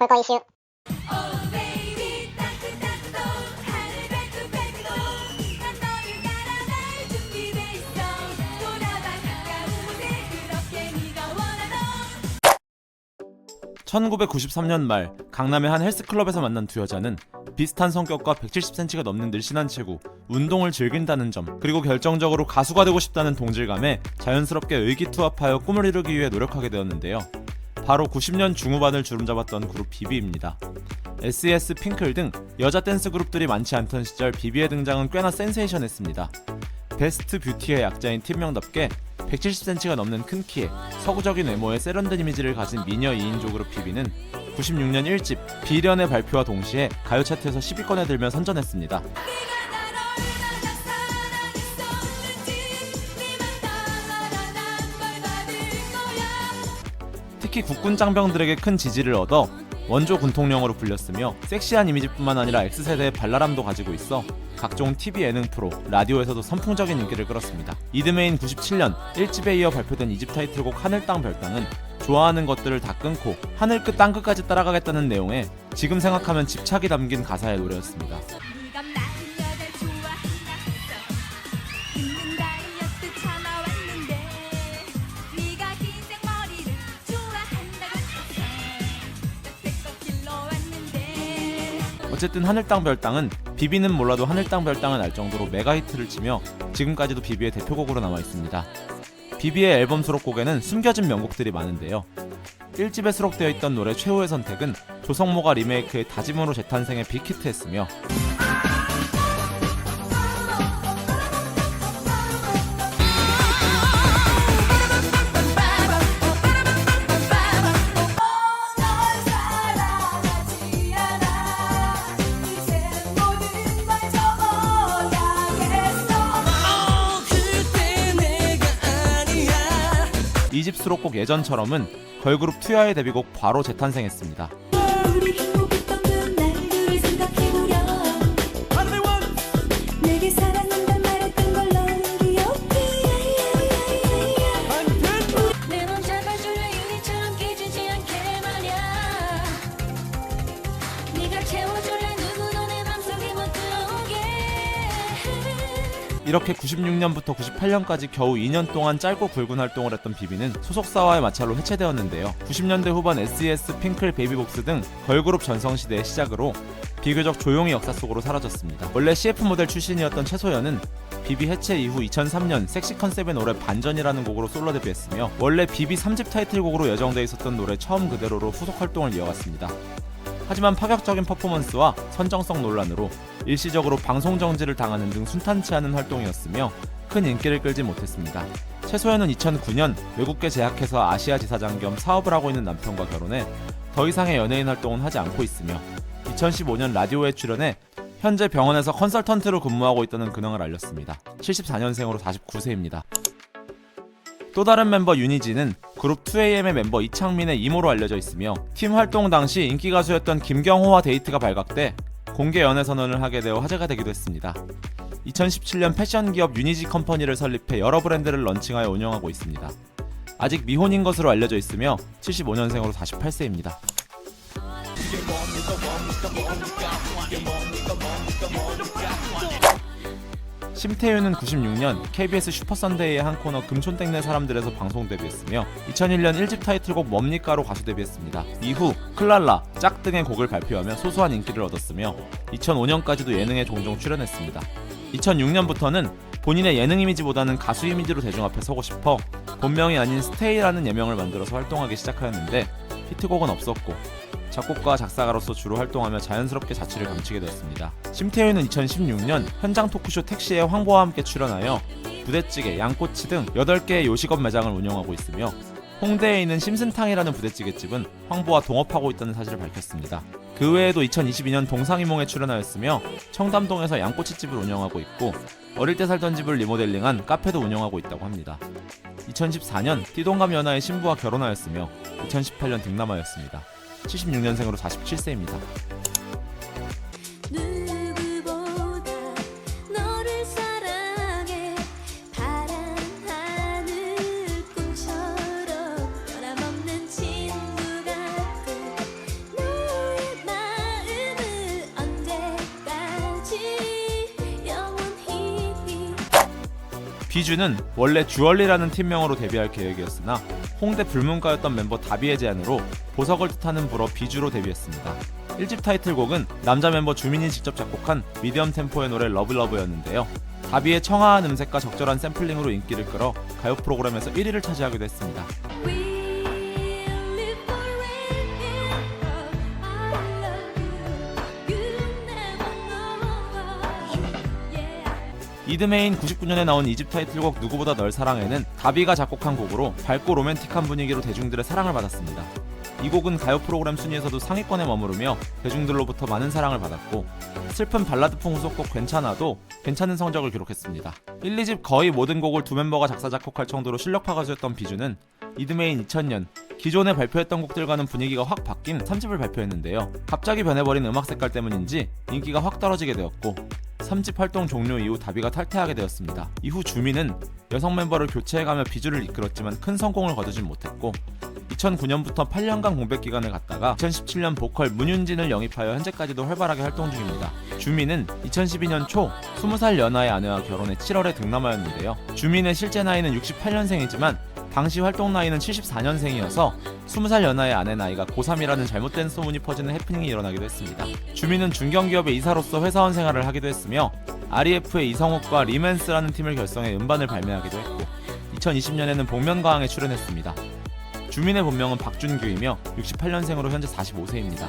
볼거 이슈 Oh baby 따뜻따뜻도 하늘 벨크벨크도 난 너를 따라갈 준비돼 있어 돌아와 가까운 곳에 그렇게 네가 원하던 1993년 말 강남의 한 헬스클럽에서 만난 두 여자는 비슷한 성격과 170cm가 넘는 늘씬한 체구, 운동을 즐긴다는 점, 그리고 결정적으로 가수가 되고 싶다는 동질감에 자연스럽게 의기투합하여 꿈을 이루기 위해 노력하게 되었는데요. 바로 90년 중후반을 주름잡았던 그룹 비비입니다. SES, 핑클 등 여자 댄스 그룹들이 많지 않던 시절 비비의 등장은 꽤나 센세이션했습니다. 베스트 뷰티의 약자인 팀명답게 170cm가 넘는 큰 키에 서구적인 외모의 세련된 이미지를 가진 미녀 2인조 그룹 비비는 96년 1집 비련의 발표와 동시에 가요 차트에서 10위권에 들며 선전했습니다. 특히 국군 장병들에게 큰 지지를 얻어 원조 군통령으로 불렸으며 섹시한 이미지뿐만 아니라 X세대의 발랄함도 가지고 있어 각종 TV 예능 프로, 라디오에서도 선풍적인 인기를 끌었습니다. 이듬해인 97년 1집에 이어 발표된 2집 타이틀곡 하늘 땅 별땅은 좋아하는 것들을 다 끊고 하늘 끝 땅 끝까지 따라가겠다는 내용의 지금 생각하면 집착이 담긴 가사의 노래였습니다. 어쨌든 하늘 땅 별 땅은 비비는 몰라도 하늘 땅 별 땅을 알 정도로 메가 히트를 치며 지금까지도 비비의 대표곡으로 남아 있습니다. 비비의 앨범 수록곡에는 숨겨진 명곡들이 많은데요. 1집에 수록되어 있던 노래 최후의 선택은 조성모가 리메이크의 다짐으로 재탄생의 빅히트했으며 수록곡 예전처럼은 걸그룹 투야의 데뷔곡 바로 재탄생했습니다. 이렇게 96년부터 98년까지 겨우 2년 동안 짧고 굵은 활동을 했던 비비는 소속사와의 마찰로 해체되었는데요. 90년대 후반 SES, 핑클, 베이비복스 등 걸그룹 전성시대의 시작으로 비교적 조용히 역사 속으로 사라졌습니다. 원래 CF 모델 출신이었던 최소연은 비비 해체 이후 2003년 섹시 컨셉의 노래 반전이라는 곡으로 솔로 데뷔했으며 원래 비비 3집 타이틀곡으로 예정돼 있었던 노래 처음 그대로로 후속 활동을 이어갔습니다. 하지만 파격적인 퍼포먼스와 선정성 논란으로 일시적으로 방송 정지를 당하는 등 순탄치 않은 활동이었으며 큰 인기를 끌지 못했습니다. 최소연은 2009년 외국계 제약회사 아시아 지사장 겸 사업을 하고 있는 남편과 결혼해 더 이상의 연예인 활동은 하지 않고 있으며 2015년 라디오에 출연해 현재 병원에서 컨설턴트로 근무하고 있다는 근황을 알렸습니다. 74년생으로 49세입니다. 또 다른 멤버 윤희진은 그룹 2AM의 멤버 이창민의 이모로 알려져 있으며 팀 활동 당시 인기 가수였던 김경호와 데이트가 발각돼 공개 연애 선언을 하게 되어 화제가 되기도 했습니다. 2017년 패션 기업 유니지 컴퍼니를 설립해 여러 브랜드를 런칭하여 운영하고 있습니다. 아직 미혼인 것으로 알려져 있으며 75년생으로 48세입니다. 심태윤은 96년 KBS 슈퍼선데이의 한 코너 금촌땡네 사람들에서 방송 데뷔했으며 2001년 1집 타이틀곡 뭡니까로 가수 데뷔했습니다. 이후 클랄라, 짝 등의 곡을 발표하며 소소한 인기를 얻었으며 2005년까지도 예능에 종종 출연했습니다. 2006년부터는 본인의 예능 이미지보다는 가수 이미지로 대중 앞에 서고 싶어 본명이 아닌 스테이라는 예명을 만들어서 활동하기 시작하였는데 히트곡은 없었고 작곡가 작사가로서 주로 활동하며 자연스럽게 자취를 감추게 되었습니다. 심태윤은 2016년 현장 토크쇼 택시에 황보와 함께 출연하여 부대찌개, 양꼬치 등 8개의 요식업 매장을 운영하고 있으며 홍대에 있는 심슨탕이라는 부대찌개집은 황보와 동업하고 있다는 사실을 밝혔습니다. 그 외에도 2022년 동상이몽에 출연하였으며 청담동에서 양꼬치집을 운영하고 있고 어릴 때 살던 집을 리모델링한 카페도 운영하고 있다고 합니다. 2014년 띠동갑 연하의 신부와 결혼하였으며 2018년 딩남하였습니다. 76년생으로 47세입니다. 비주는 원래 주얼리라는 팀명으로 데뷔할 계획이었으나 홍대 불문가였던 멤버 다비의 제안으로 보석을 뜻하는 불어 비주로 데뷔했습니다. 1집 타이틀곡은 남자 멤버 주민이 직접 작곡한 미디엄 템포의 노래 러블러브였는데요. 다비의 청아한 음색과 적절한 샘플링으로 인기를 끌어 가요 프로그램에서 1위를 차지하기도 했습니다. 이드메인 99년에 나온 2집 타이틀곡 누구보다 널 사랑해는 다비가 작곡한 곡으로 밝고 로맨틱한 분위기로 대중들의 사랑을 받았습니다. 이 곡은 가요 프로그램 순위에서도 상위권에 머무르며 대중들로부터 많은 사랑을 받았고 슬픈 발라드풍 후속곡 괜찮아도 괜찮은 성적을 기록했습니다. 1, 2집 거의 모든 곡을 두 멤버가 작사 작곡할 정도로 실력파 가수였던 비주는 이드메인 2000년 기존에 발표했던 곡들과는 분위기가 확 바뀐 3집을 발표했는데요. 갑자기 변해버린 음악 색깔 때문인지 인기가 확 떨어지게 되었고 3집 활동 종료 이후 다비가 탈퇴하게 되었습니다. 이후 주민은 여성 멤버를 교체해가며 비주를 이끌었지만 큰 성공을 거두진 못했고 2009년부터 8년간 공백 기간을 갖다가 2017년 보컬 문윤진을 영입하여 현재까지도 활발하게 활동 중입니다. 주민은 2012년 초 20살 연하의 아내와 결혼해 7월에 등남하였는데요. 주민의 실제 나이는 68년생이지만 당시 활동 나이는 74년생이어서 20살 연하의 아내 나이가 고3이라는 잘못된 소문이 퍼지는 해프닝이 일어나기도 했습니다. 주민은 중견기업의 이사로서 회사원 생활을 하기도 했으며 REF의 이성욱과 리맨스라는 팀을 결성해 음반을 발매하기도 했고 2020년에는 복면가왕에 출연했습니다. 주민의 본명은 박준규이며 68년생으로 현재 45세입니다.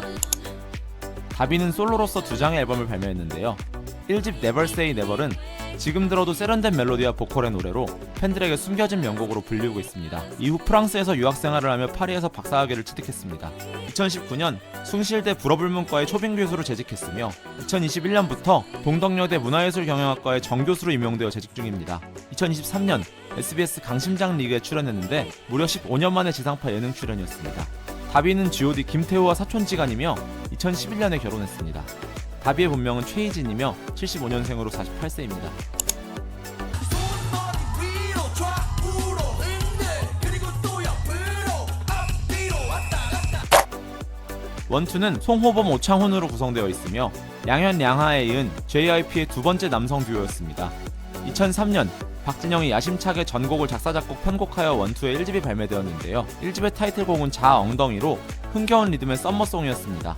다비는 솔로로서 두 장의 앨범을 발매했는데요. 1집 Never Say Never은 지금 들어도 세련된 멜로디와 보컬의 노래로 팬들에게 숨겨진 명곡으로 불리고 있습니다. 이후 프랑스에서 유학 생활을 하며 파리에서 박사학위를 취득했습니다. 2019년 숭실대 불어불문과의 초빙 교수로 재직했으며 2021년부터 동덕여대 문화예술경영학과의 정교수로 임용되어 재직 중입니다. 2023년 SBS 강심장 리그에 출연했는데 무려 15년 만에 지상파 예능 출연이었습니다. 다비는 G.O.D 김태우와 사촌지간이며 2011년에 결혼했습니다. 다비의 본명은 최희진이며 75년생으로 48세입니다. 손머리 위로 좌우로 흔들 그리고 또 옆으로 앞뒤로 왔다 갔다 원투는 송호범 오창훈으로 구성되어 있으며 양현 양하에 이은 JYP의 두 번째 남성 듀오였습니다. 2003년 박진영이 야심차게 전곡을 작사 작곡 편곡하여 원투의 1집이 발매되었는데요. 1집의 타이틀곡은 자 엉덩이로 흥겨운 리듬의 썸머송이었습니다.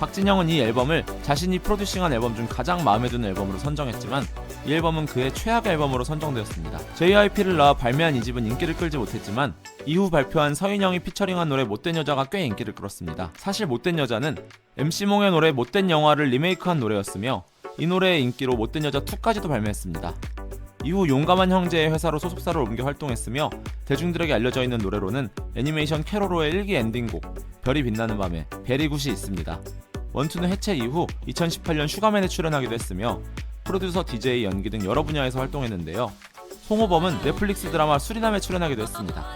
박진영은 이 앨범을 자신이 프로듀싱한 앨범 중 가장 마음에 드는 앨범으로 선정했지만 이 앨범은 그의 최악 앨범으로 선정되었습니다. JYP를 낳아 발매한 이 집은 인기를 끌지 못했지만 이후 발표한 서인영이 피처링한 노래 못된 여자가 꽤 인기를 끌었습니다. 사실 못된 여자는 MC몽의 노래 못된 영화를 리메이크한 노래였으며 이 노래의 인기로 못된 여자 2까지도 발매했습니다. 이후 용감한 형제의 회사로 소속사를 옮겨 활동했으며 대중들에게 알려져 있는 노래로는 애니메이션 캐로로의 1기 엔딩곡 별이 빛나는 밤에 베리굿이 있습니다. 원투는 해체 이후 2018년 슈가맨에 출연하기도 했으며 프로듀서, DJ, 연기 등 여러 분야에서 활동했는데요. 송호범은 넷플릭스 드라마 수리남에 출연하기도 했습니다.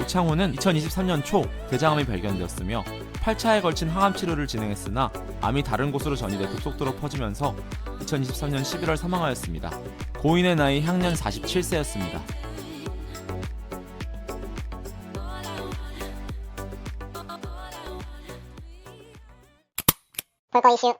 오창훈은 2023년 초 대장암이 발견되었으며 8차에 걸친 항암 치료를 진행했으나 암이 다른 곳으로 전이돼 급속도로 퍼지면서 2023년 11월 사망하였습니다. 고인의 나이 향년 47세였습니다. 볼거 이슈